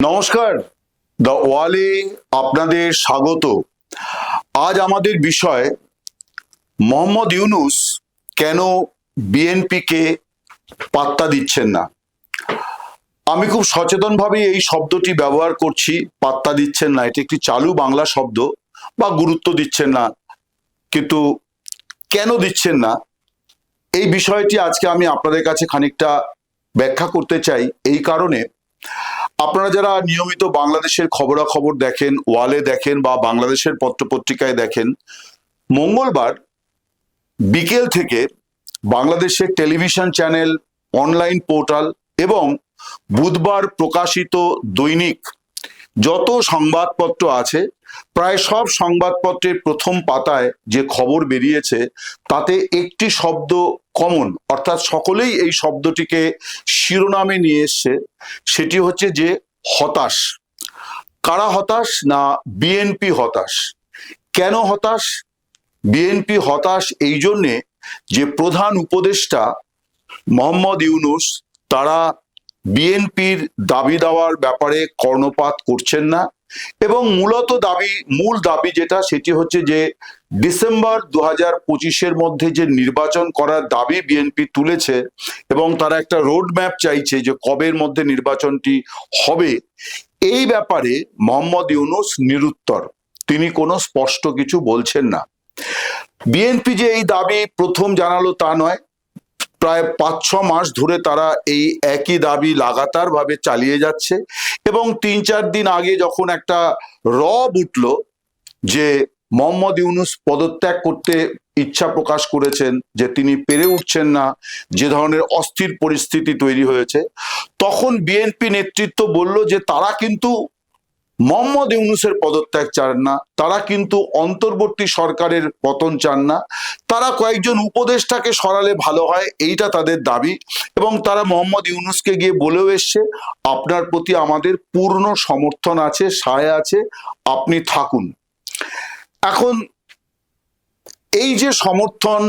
নমস্কার। দ্য ওয়ালে আপনাদের স্বাগত। আজ আমাদের বিষয়, মোহাম্মদ ইউনুস কেন বিএনপিকে পাত্তা দিচ্ছেন না? আমি খুব সচেতনভাবে এই শব্দটি ব্যবহার করছি, পাত্তা দিচ্ছেন না। এটি একটি চালু বাংলা শব্দ বা গুরুত্ব দিচ্ছেন না, কিন্তু কেন দিচ্ছেন না? এই বিষয়টি আজকে আমি আপনাদের কাছে খানিকটা ব্যাখ্যা করতে চাই। এই কারণে আপনারা যারা নিয়মিত বাংলাদেশের খবরাখবর দেখেন, ওয়ালে দেখেন বা বাংলাদেশের পত্রপত্রিকায় দেখেন, মঙ্গলবার বিকেল থেকে বাংলাদেশের টেলিভিশন চ্যানেল, অনলাইন পোর্টাল এবং বুধবার প্রকাশিত দৈনিক যত সংবাদপত্র আছে প্রায় সব সংবাদপত্রের প্রথম পাতায় যে খবর বেরিয়েছে, তাতে একটি শব্দ কমন অর্থাৎ সকলেই এই শব্দটিকে শিরোনামে নিয়ে এসছে, সেটি হচ্ছে যে হতাশ। কারা হতাশ না বিএনপি হতাশ? কেন হতাশ? বিএনপি হতাশ এই জন্যে যে প্রধান উপদেষ্টা মোহাম্মদ ইউনুস, তারা বিএনপির দাবি দেওয়ার ব্যাপারে কর্ণপাত করছেন না এবং মূলত দাবি, মূল দাবি যেটা সেটি হচ্ছে যে ডিসেম্বর দু হাজার পঁচিশের মধ্যে যে নির্বাচন করার দাবি বিএনপি তুলেছে এবং তারা একটা রোড ম্যাপ চাইছে যে কবের মধ্যে নির্বাচনটি হবে, এই ব্যাপারে মোহাম্মদ ইউনুস নিরুত্তর। তিনি কোনো স্পষ্ট কিছু বলছেন না। বিএনপি যে এই দাবি প্রথম জানালো তা নয় প্রায় পাঁচ, ছ মাস ধরে তারা এই একই দাবি লাগাতার ভাবে চালিয়ে যাচ্ছে এবং তিন, চার দিন আগে যখন একটা রব উঠল যে মোহাম্মদ ইউনুস পদত্যাগ করতে ইচ্ছা প্রকাশ করেছেন, যে তিনি পেরে উঠছেন না, যে ধরনের অস্থির পরিস্থিতি তৈরি হয়েছে, তখন বিএনপি নেতৃত্ব বলল যে তারা কিন্তু মোহাম্মদ ইউনুসের পদত্যাগ চান না, তারা কিন্তু অন্তর্বর্তী সরকারের পতন চান না। তারা কয়েকজন উপদেষ্টাকে সরালে ভালো হয়, এইটা তাদের দাবি। এবং তারা মোহাম্মদ ইউনুসকে গিয়ে বলেও এসছে, আপনার প্রতি আমাদের পূর্ণ সমর্থন আছে, সায় আছে, আপনি থাকুন। এখন এই যে সমর্থন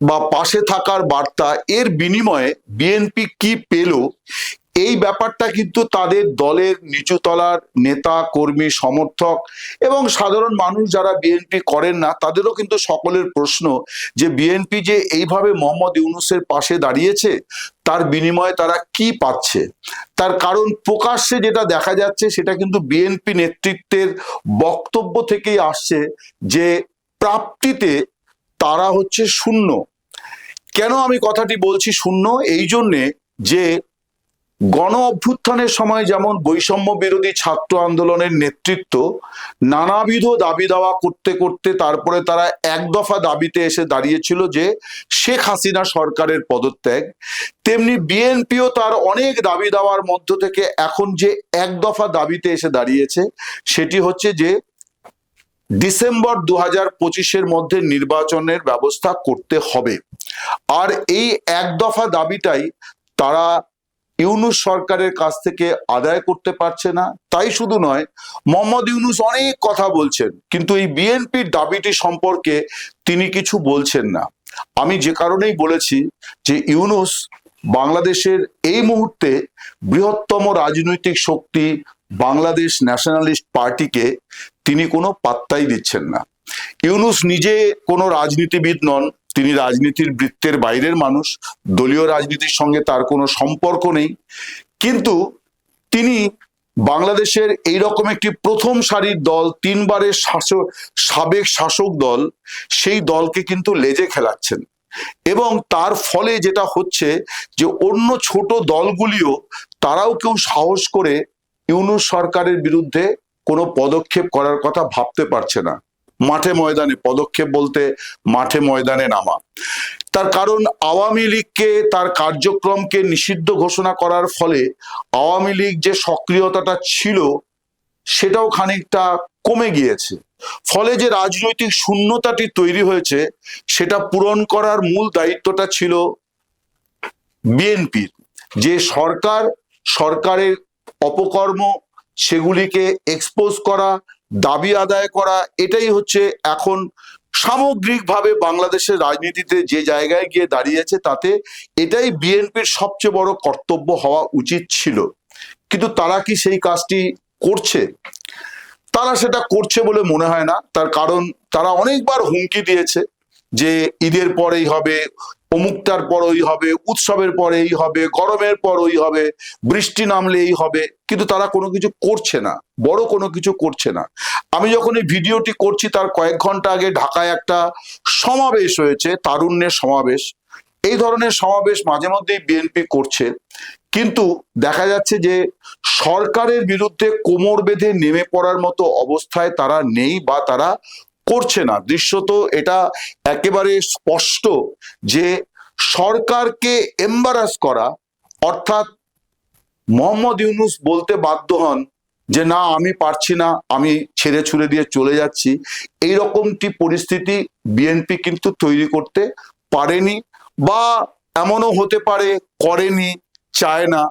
বা পাশে থাকার বার্তা, এর বিনিময়ে বিএনপি কি পেল এই ব্যাপারটা কিন্তু তাদের দলের নিচুতলার নেতা, কর্মী, সমর্থক এবং সাধারণ মানুষ যারা বিএনপি করেন না, তাদেরও কিন্তু সকলের প্রশ্ন যে বিএনপি যে এইভাবে মোহাম্মদ ইউনুসের পাশে দাঁড়িয়েছে, তার বিনিময়ে তারা কি পাচ্ছে? তার কারণ প্রকাশ্যে যেটা দেখা যাচ্ছে, সেটা কিন্তু বিএনপি নেতৃত্বের বক্তব্য থেকেই আসছে যে প্রাপ্তিতে তারা হচ্ছে শূন্য। কেন আমি কথাটি বলছি শূন্য? এই জন্যে যে গণ অভ্যুত্থানের সময় যেমন বৈষম্য বিরোধী ছাত্র আন্দোলনের নেতৃত্ব নানাবিধ দাবি দাওয়া করতে করতে তারপরে তারা এক দফা দাবিতে এসে দাঁড়িয়েছিল যে শেখ হাসিনা সরকারের পদত্যাগ, তেমনি বিএনপিও তার অনেক দাবি দাওয়ার মধ্য থেকে এখন যে এক দফা দাবিতে এসে দাঁড়িয়েছে সেটি হচ্ছে যে ডিসেম্বর দু হাজার পঁচিশের মধ্যে নির্বাচনের ব্যবস্থা করতে হবে। আর এই এক দফা দাবিটাই তারা ইউনুস সরকারের কাছ থেকে আদায় করতে পারছে না। তাই শুধু নয়, মোহাম্মদ ইউনুস অনেক কথা বলছেন, কিন্তু এই বিএনপির দাবিটি সম্পর্কে তিনি কিছু বলছেন না। আমি যে কারণেই বলেছি যে ইউনুস বাংলাদেশের এই মুহূর্তে বৃহত্তম রাজনৈতিক শক্তি বাংলাদেশ ন্যাশনালিস্ট পার্টিকে তিনি কোনো পাত্তাই দিচ্ছেন না। ইউনুস নিজে কোনো রাজনীতিবিদ নন তিনি রাজনীতির বৃত্তের বাইরের মানুষ, দলীয় রাজনীতির সঙ্গে তার কোনো সম্পর্ক নেই। কিন্তু তিনি বাংলাদেশের এই রকম একটি প্রথম সারির দল, তিনবারের শাসক, সাবেক শাসক দল, সেই দলকে কিন্তু লেজে খেলাচ্ছেন। এবং তার ফলে যেটা হচ্ছে যে অন্য ছোট দলগুলিও তারাও কেউ সাহস করে ইউনুস সরকারের বিরুদ্ধে কোনো পদক্ষেপ করার কথা ভাবতে পারছে না। মাঠে ময়দানে, পদক্ষেপ বলতে মাঠে ময়দানে নামা। তার কারণ আওয়ামী লীগকে, তার কার্যক্রমকে নিষিদ্ধ ঘোষণা করার ফলে আওয়ামী লীগ যে সক্রিয়তাটা ছিল, সেটাও খানিকটা কমে গিয়েছে। ফলে যে রাজনৈতিক শূন্যতাটি তৈরি হয়েছে, সেটা পূরণ করার মূল দায়িত্বটা ছিল বিএনপির। যে সরকার, সরকারের অপকর্ম, সেগুলিকে এক্সপোজ করা দাবি আদায় করা, এটাই হচ্ছে এখন সামগ্রিকভাবে বাংলাদেশের রাজনীতিতে যে জায়গায় গিয়ে দাঁড়িয়েছে তাতে এটাই বিএনপির সবচেয়ে বড় কর্তব্য হওয়া উচিত ছিল। কিন্তু তারা কি সেই কাজটি করছে? তারা সেটা করছে বলে মনে হয় না। তার কারণ, তারা অনেকবার হুমকি দিয়েছে। যে ঈদের পরেই হবে, অমুকটার পর ওই হবে, উৎসবের পরে এই হবে, গরমের পর ওই হবে, বৃষ্টি নামলে এই হবে। কিন্তু তারা কোনো কিছু করছে না, বড় কোনো কিছু করছে না। আমি যখন এই ভিডিওটি করছি, তার কয়েক ঘণ্টা আগে ঢাকায় একটা সমাবেশ হয়েছে, তারুণ্যের সমাবেশ। এই ধরনের সমাবেশ মাঝে মধ্যেই বিএনপি করছে। কিন্তু দেখা যাচ্ছে যে সরকারের বিরুদ্ধে কোমর বেঁধে নেমে পড়ার মতো অবস্থায় তারা নেই বা তারা করছে না। দৃশ্যত এটা একেবারে স্পষ্ট যে সরকারকে এম্বারাস করা, অর্থাৎ মোহাম্মদ ইউনুস বলতে বাধ্য হন যে, না, আমি পারছি না, আমি ছেড়ে ছুড়ে দিয়ে চলে যাচ্ছি। এই রকমটি পরিস্থিতি বিএনপি কিন্তু তৈরি করতে পারেনি বা এমনও হতে পারে, করেনি, চায় না।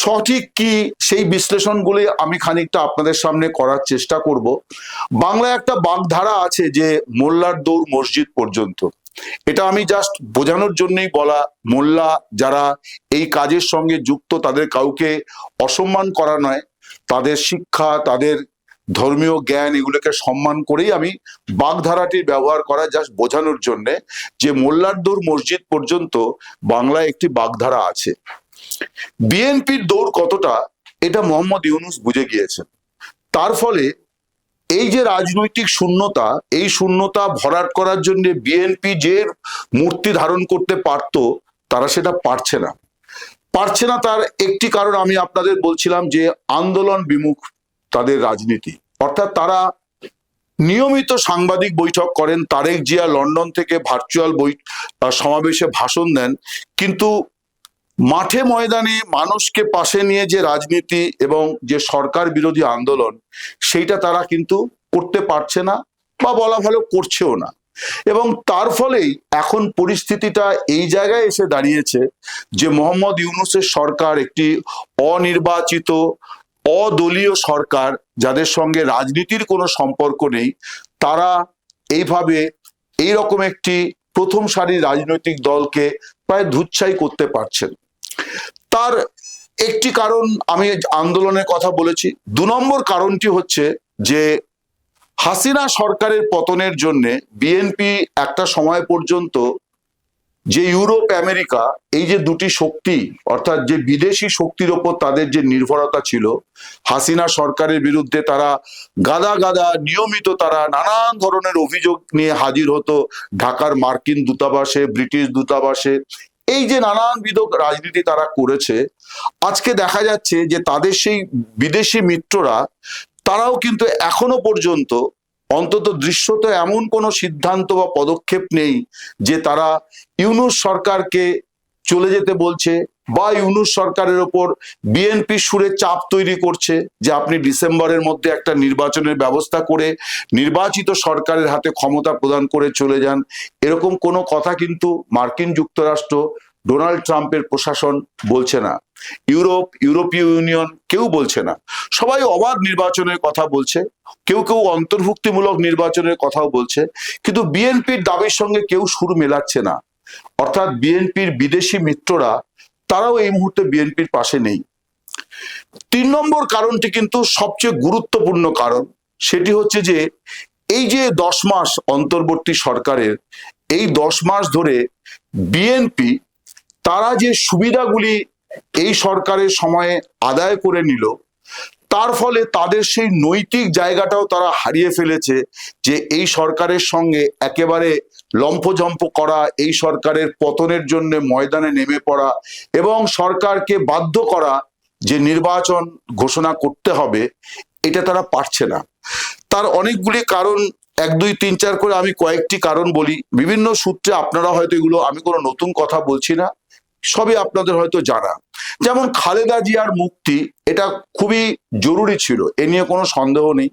সঠিক কি সেই বিশ্লেষণগুলি আমি খানিকটা আপনাদের সামনে করার চেষ্টা করব। বাংলায় একটা বাগধারা আছে যে মোল্লার দৌড় মসজিদ পর্যন্ত। এটা আমি জাস্ট বোঝানোর জন্যই বলা, মোল্লা যারা এই কাজের সঙ্গে যুক্ত, তাদের কাউকে অসম্মান করা নয়। তাদের শিক্ষা, তাদের ধর্মীয় জ্ঞান এগুলোকে সম্মান করেই আমি বাগধারাটির ব্যবহার করা জাস্ট বোঝানোর জন্যে যে মোল্লার দৌড় মসজিদ পর্যন্ত বাংলায় একটি বাগধারা আছে। বিএনপির দৌড় কতটা এটা মোহাম্মদ ইউনুস বুঝে গিয়েছেন। তার ফলে এই যে রাজনৈতিক শূন্যতা এই শূন্যতা ভরাট করার জন্য বিএনপি যে মূর্তি ধারণ করতে পারত তারা সেটা পারছে না। পারছে না তার একটি কারণ আমি আপনাদের বলছিলাম যে আন্দোলন বিমুখ তাদের রাজনীতি। অর্থাৎ তারা নিয়মিত সাংবাদিক বৈঠক করেন তারেক জিয়া লন্ডন থেকে ভার্চুয়াল আহ, সমাবেশে ভাষণ দেন। কিন্তু মাঠে ময়দানে মানুষকে পাশে নিয়ে যে রাজনীতি এবং যে সরকার বিরোধী আন্দোলন, সেইটা তারা কিন্তু করতে পারছে না বা বলা ভালো করছেও না। এবং তার ফলেই এখন পরিস্থিতিটা এই জায়গায় এসে দাঁড়িয়েছে যে মোহাম্মদ ইউনুসের সরকার একটি অনির্বাচিত, অদলীয় সরকার যাদের সঙ্গে রাজনীতির কোনো সম্পর্ক নেই, তারা এইভাবে এই রকম একটি প্রথম সারির রাজনৈতিক দলকে প্রায় ধুচ্ছাই করতে পারছেন। তার একটি কারণ আমি আন্দোলনের কথা বলেছি। দু নম্বর কারণটি হচ্ছে যে হাসিনা সরকারের পতনের জন্য বিএনপি একটা সময় পর্যন্ত যে ইউরোপ, আমেরিকা, এই যে দুটি শক্তি, অর্থাৎ যে বিদেশি শক্তির ওপর তাদের যে নির্ভরতা ছিল, হাসিনা সরকারের বিরুদ্ধে তারা গাদা গাদা নিয়মিত তারা নানান ধরনের অভিযোগ নিয়ে হাজির হতো। ঢাকার মার্কিন দূতাবাসে, ব্রিটিশ দূতাবাসে এই যে নানান নানানবিধ রাজনীতি তারা করেছে, আজকে দেখা যাচ্ছে যে তাদের সেই বিদেশি মিত্ররা, তারাও কিন্তু এখনও পর্যন্ত অন্তত দৃশ্যত এমন কোনো সিদ্ধান্ত বা পদক্ষেপ নেই যে তারা ইউনুস সরকারকে চলে যেতে বলছে বা ইউনুস সরকারের ওপর বিএনপি সুরে চাপ তৈরি করছে যে আপনি ডিসেম্বরের মধ্যে একটা নির্বাচনের ব্যবস্থা করে নির্বাচিত সরকারের হাতে ক্ষমতা প্রদান করে চলে যান। এরকম কোনো কথা কিন্তু মার্কিন যুক্তরাষ্ট্র ডোনাল্ড ট্রাম্পের প্রশাসন বলছে না। ইউরোপ, ইউরোপীয় ইউনিয়ন কেউ বলছে না। সবাই অবাধ নির্বাচনের কথা বলছে। কেউ কেউ অন্তর্ভুক্তিমূলক নির্বাচনের কথাও বলছে। কিন্তু বিএনপির দাবির সঙ্গে কেউ সুর মেলাচ্ছে না। অর্থাৎ বিএনপির বিদেশি মিত্ররা তারাও এই মুহূর্তে বিএনপির পাশে নেই। তিন নম্বর কারণটি কিন্তু সবচেয়ে গুরুত্বপূর্ণ কারণ, সেটি হচ্ছে যে এই যে দশ মাস অন্তর্বর্তী সরকারের, এই দশ মাস ধরে বিএনপি তারা যে সুবিধাগুলি এই সরকারের সময়ে আদায় করে নিল, তার ফলে তাদের সেই নৈতিক জায়গাটাও তারা হারিয়ে ফেলেছে যে এই সরকারের সঙ্গে একেবারে লম্ফঝম্প করা, এই সরকারের পতনের জন্য ময়দানে নেমে পড়া এবং সরকারকে বাধ্য করা যে নির্বাচন ঘোষণা করতে হবে, এটা তারা পারছে না। তার অনেকগুলি কারণ, এক, দুই, তিন, চার করে আমি কয়েকটি কারণ বলি। বিভিন্ন সূত্রে আপনারা হয়তো এগুলো, আমি কোনো নতুন কথা বলছি না, সবই আপনাদের হয়তো জানা। যেমন খালেদা জিয়ার মুক্তি, এটা খুবই জরুরি ছিল, এ নিয়ে কোনো সন্দেহ নেই।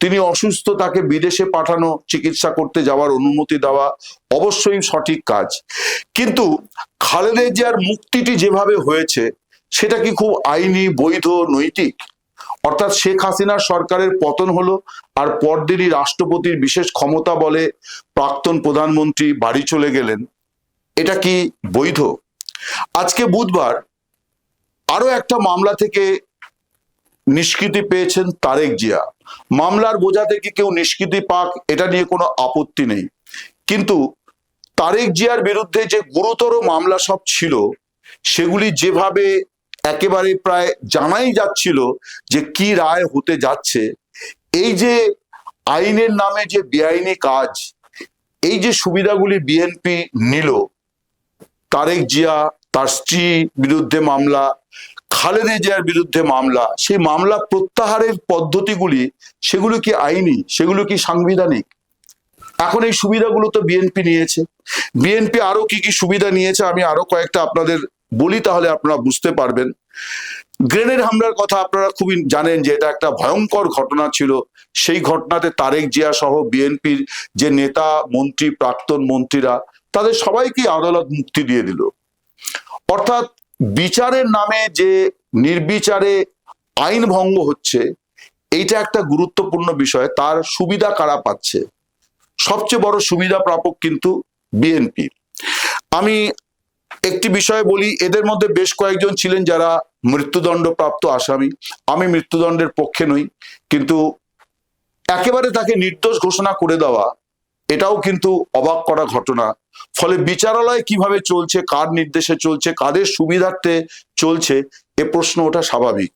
তিনি অসুস্থ তাকে বিদেশে পাঠানো, চিকিৎসা করতে যাওয়ার অনুমতি দেওয়া অবশ্যই সঠিক কাজ। কিন্তু খালেদা জিয়ার মুক্তিটি যেভাবে হয়েছে, সেটা কি খুব আইনি, বৈধ, নৈতিক? অর্থাৎ শেখ হাসিনার সরকারের পতন হলো আর পরদিনই রাষ্ট্রপতির বিশেষ ক্ষমতা বলে প্রাক্তন প্রধানমন্ত্রী বাড়ি চলে গেলেন। এটা কি বৈধ? আজকে বুধবার আরও একটা মামলা থেকে নিষ্কৃতি পেয়েছেন তারেক জিয়া। মামলার বোঝা থেকে কেউ নিষ্কৃতি পাক, এটা নিয়ে কোনো আপত্তি নেই। কিন্তু তারেক জিয়ার বিরুদ্ধে যে গুরুতর মামলা সব ছিল, সেগুলি যেভাবে একেবারে প্রায় জানাই যাচ্ছিল যে কি রায় হতে যাচ্ছে, এই যে আইনের নামে যে বেআইনি কাজ, এই যে সুবিধাগুলি বিএনপি নিল, তারেক জিয়া, তার স্ত্রী বিরুদ্ধে মামলা খালেদা জিয়ার বিরুদ্ধে মামলা, সেই মামলা প্রত্যাহারের পদ্ধতিগুলি, সেগুলো কি আইনি, সেগুলো কি সাংবিধানিক? এখন এই সুবিধাগুলো তো বিএনপি নিয়েছে। বিএনপি আরও কি কি সুবিধা নিয়েছে আমি আরও কয়েকটা আপনাদের বলি, তাহলে আপনারা বুঝতে পারবেন। গ্রেনেড হামলার কথা আপনারা খুবই জানেন যে এটা একটা ভয়ঙ্কর ঘটনা ছিল। সেই ঘটনাতে তারেক জিয়া সহ বিএনপির যে নেতা, মন্ত্রী, প্রাক্তন মন্ত্রীরা, তাদের সবাইকে আদালত মুক্তি দিয়ে দিল। অর্থাৎ বিচারের নামে যে নির্বিচারে আইন ভঙ্গ হচ্ছে, এইটা একটা গুরুত্বপূর্ণ বিষয়। তার সুবিধা কারা পাচ্ছে? সবচেয়ে বড় সুবিধা প্রাপক কিন্তু বিএনপি। আমি একটি বিষয় বলি, এদের মধ্যে বেশ কয়েকজন ছিলেন যারা মৃত্যুদণ্ড প্রাপ্ত আসামি। আমি মৃত্যুদণ্ডের পক্ষে নই, কিন্তু একেবারে তাকে নির্দোষ ঘোষণা করে দেওয়া এটাও কিন্তু অবাক করা ঘটনা। ফলে বিচারালয় কীভাবে চলছে, কার নির্দেশে চলছে, কাদের সুবিধার্থে চলছে, এ প্রশ্ন ওটা স্বাভাবিক।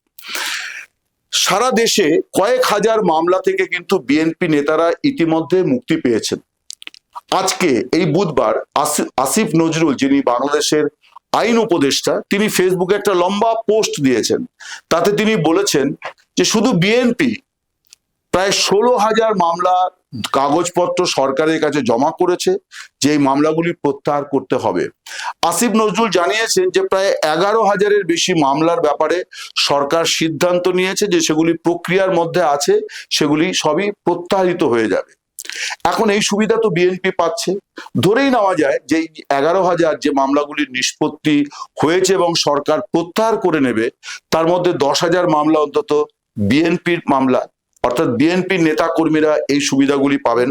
সারা দেশে কয়েক হাজার মামলা থেকে কিন্তু বিএনপি নেতারা ইতিমধ্যে মুক্তি পেয়েছেন। আজকে এই বুধবার আসি- আসিফ নজরুল, যিনি বাংলাদেশের আইন উপদেষ্টা, তিনি ফেসবুকে একটা লম্বা পোস্ট দিয়েছেন। তাতে তিনি বলেছেন যে শুধু বিএনপি, প্রায় ষোলো হাজার মামলা কাগজপত্র সরকারের কাছে জমা করেছে যে মামলাগুলি প্রত্যাহার করতে হবে। আসিফ নজরুল জানিয়েছেন যে, প্রায় এগারো হাজারের বেশি মামলার ব্যাপারে সরকার সিদ্ধান্ত নিয়েছে যে, সেগুলি প্রক্রিয়ার মধ্যে আছে, সেগুলি সবই প্রত্যাহারিত হয়ে যাবে। এখন এই সুবিধা তো বিএনপি পাচ্ছে। ধরেই নেওয়া যায় যে এগারো হাজার যে মামলাগুলির নিষ্পত্তি হয়েছে এবং সরকার প্রত্যাহার করে নেবে, তার মধ্যে দশ হাজার মামলা অন্তত বিএনপির মামলা অর্থাৎ বিএনপির নেতা কর্মীরা এই সুবিধাগুলি পাবেন।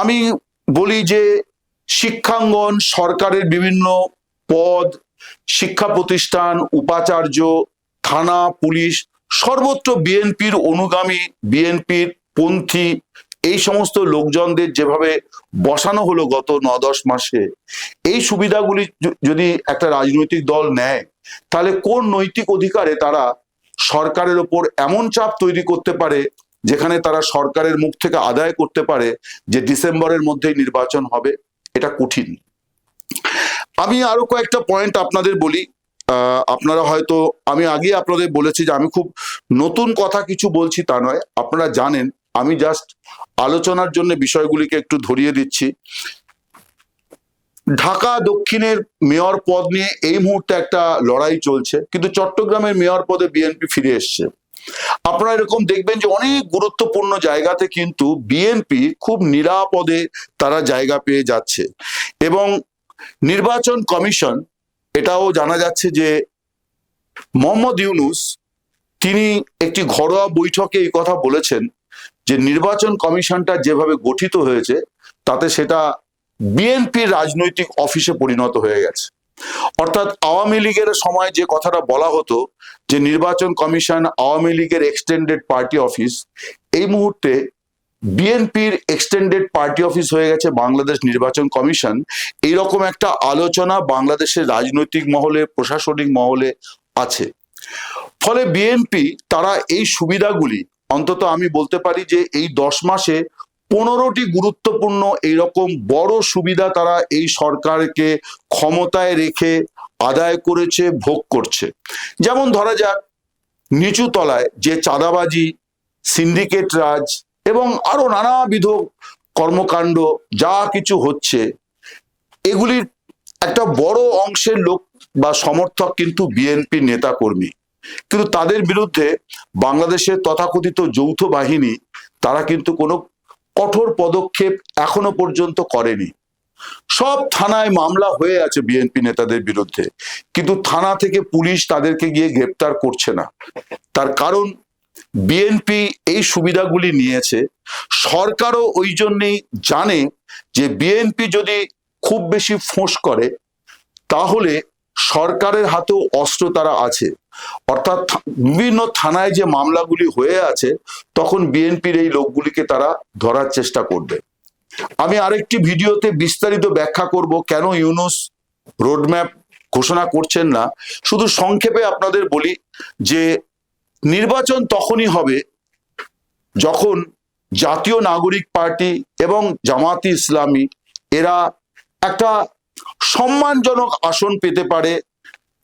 আমি বলি যে শিক্ষাঙ্গন সরকারের বিভিন্ন পদ, শিক্ষা প্রতিষ্ঠান, উপাচার্য, থানা, পুলিশ, সর্বত্র বিএনপির অনুগামী, বিএনপির পন্থী, এই সমস্ত লোকজনদের যেভাবে বসানো হলো গত ন দশ মাসে, এই সুবিধাগুলি যদি একটা রাজনৈতিক দল নেয়, তাহলে কোন নৈতিক অধিকারে তারা সরকারের ওপর এমন চাপ তৈরি করতে পারে, যেখানে তারা সরকারের মুখ থেকে আদায় করতে পারে যে ডিসেম্বরের মধ্যেই নির্বাচন হবে, এটা কঠিন। আমি আরও কয়েকটা পয়েন্ট আপনাদের বলি। আপনারা হয়তো, আমি আগে আপনাদের বলেছি যে আমি খুব নতুন কথা কিছু বলছি তা নয়। আপনারা জানেন, আমি জাস্ট আলোচনার জন্য বিষয়গুলিকে একটু ধরিয়ে দিচ্ছি। ঢাকা দক্ষিণের মেয়র পদ নিয়ে এই মুহূর্তে একটা লড়াই চলছে, কিন্তু চট্টগ্রামের মেয়র পদে বিএনপি ফিরে এসছে। আপনারা এরকম দেখবেন যে অনেক গুরুত্বপূর্ণ জায়গাতে কিন্তু বিএনপি খুব নিরাপদে তারা জায়গা পেয়ে যাচ্ছে। এবং নির্বাচন কমিশন, এটাও জানা যাচ্ছে যে মোহাম্মদ ইউনুস, তিনি একটি ঘরোয়া বৈঠকে এই কথা বলেছেন যে নির্বাচন কমিশনটা যেভাবে গঠিত হয়েছে, তাতে সেটা বিএনপির রাজনৈতিক অফিসে পরিণত হয়ে গেছে। অর্থাৎ আওয়ামী লীগের সময় যে কথাটা বলা হতো যে নির্বাচন কমিশন আওয়ামী লীগের এক্সটেন্ডেড পার্টি অফিস এই মুহূর্তে বিএনপির এক্সটেন্ডেড পার্টি অফিস হয়ে গেছে বাংলাদেশ নির্বাচন কমিশন। এইরকম একটা আলোচনা বাংলাদেশের রাজনৈতিক মহলে, প্রশাসনিক মহলে আছে। ফলে বিএনপি, তারা এই সুবিধাগুলি, অন্তত আমি বলতে পারি যে এই দশ মাসে পনেরোটি গুরুত্বপূর্ণ এইরকম বড় সুবিধা তারা এই সরকারকে ক্ষমতায় রেখে আদায় করেছে, ভোগ করছে। যেমন ধরা যাক নিচু তলায় যে চাঁদাবাজি, সিন্ডিকেট রাজ এবং আরও নানাবিধ কর্মকাণ্ড যা কিছু হচ্ছে, এগুলির একটা বড় অংশের লোক বা সমর্থক কিন্তু বিএনপি নেতা কর্মী কিন্তু তাদের বিরুদ্ধে বাংলাদেশের তথাকথিত যৌথ বাহিনী, তারা কিন্তু কোনো কঠোর পদক্ষেপ এখনও পর্যন্ত করেনি। সব থানায় মামলা হয়ে আছে বিএনপি নেতাদের বিরুদ্ধে। কিন্তু থানা থেকে পুলিশ তাদেরকে গিয়ে গ্রেপ্তার করছে না। তার কারণ, বিএনপি এই সুবিধাগুলি নিয়েছে। সরকারও ওই জন্যেই জানে যে বিএনপি যদি খুব বেশি ফোঁস করে, তাহলে সরকারের হাতেও অস্ত্র তারা আছে। অর্থাৎ বিভিন্ন থানায় যে মামলাগুলি হয়ে আছে, তখন বিএনপির এই লোকগুলিকে তারা ধরার চেষ্টা করবে। আমি আরেকটি ভিডিওতে বিস্তারিত ব্যাখ্যা করব কেন ইউনুস রোডম্যাপ ঘোষণা করছেন না। শুধু সংক্ষেপে আপনাদের বলি যে, নির্বাচন তখনই হবে যখন জাতীয় নাগরিক পার্টি এবং জামাতি ইসলামী এরা একটা সম্মানজনক আসন পেতে পারে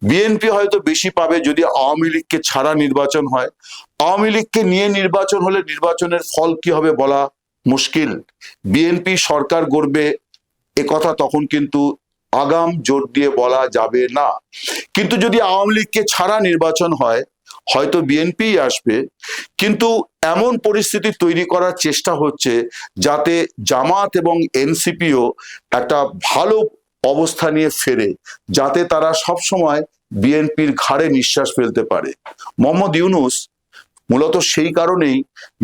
বিএনপি হয়তো বেশি পাবে যদি আওয়ামী লীগকে ছাড়া নির্বাচন হয়। আওয়ামী লীগকে নিয়ে নির্বাচন হলে নির্বাচনের ফল কি হবে বলা মুশকিল। বিএনপি সরকার গড়বে এ কথা তখন কিন্তু আগাম জোর দিয়ে বলা যাবে না। কিন্তু যদি আওয়ামী লীগকে ছাড়া নির্বাচন হয়, হয়তো বিএনপি আসবে। কিন্তু এমন পরিস্থিতি তৈরি করার চেষ্টা হচ্ছে যাতে জামাত এবং এনসিপিও একটা ভালো অবস্থা নিয়ে ফেরে, যাতে তারা সব সময় বিএনপির ঘাড়ে নিঃশ্বাস ফেলতে পারে। মোহাম্মদ ইউনুস মূলত সেই কারণেই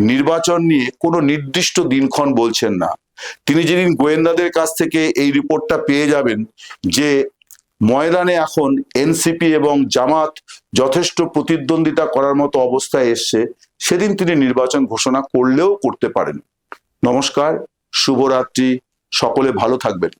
নির্বাচন নিয়ে কোনো নির্দিষ্ট দিনক্ষণ বলছেন না। তিনি যেদিন গোয়েন্দাদের কাছ থেকে এই রিপোর্টটা পেয়ে যাবেন যে ময়দানে এখন এনসিপি এবং জামাত যথেষ্ট প্রতিদ্বন্দ্বিতা করার মতো অবস্থায় এসছে, সেদিন তিনি নির্বাচন ঘোষণা করলেও করতে পারেন। নমস্কার, শুভরাত্রি, সকলে ভালো থাকবেন।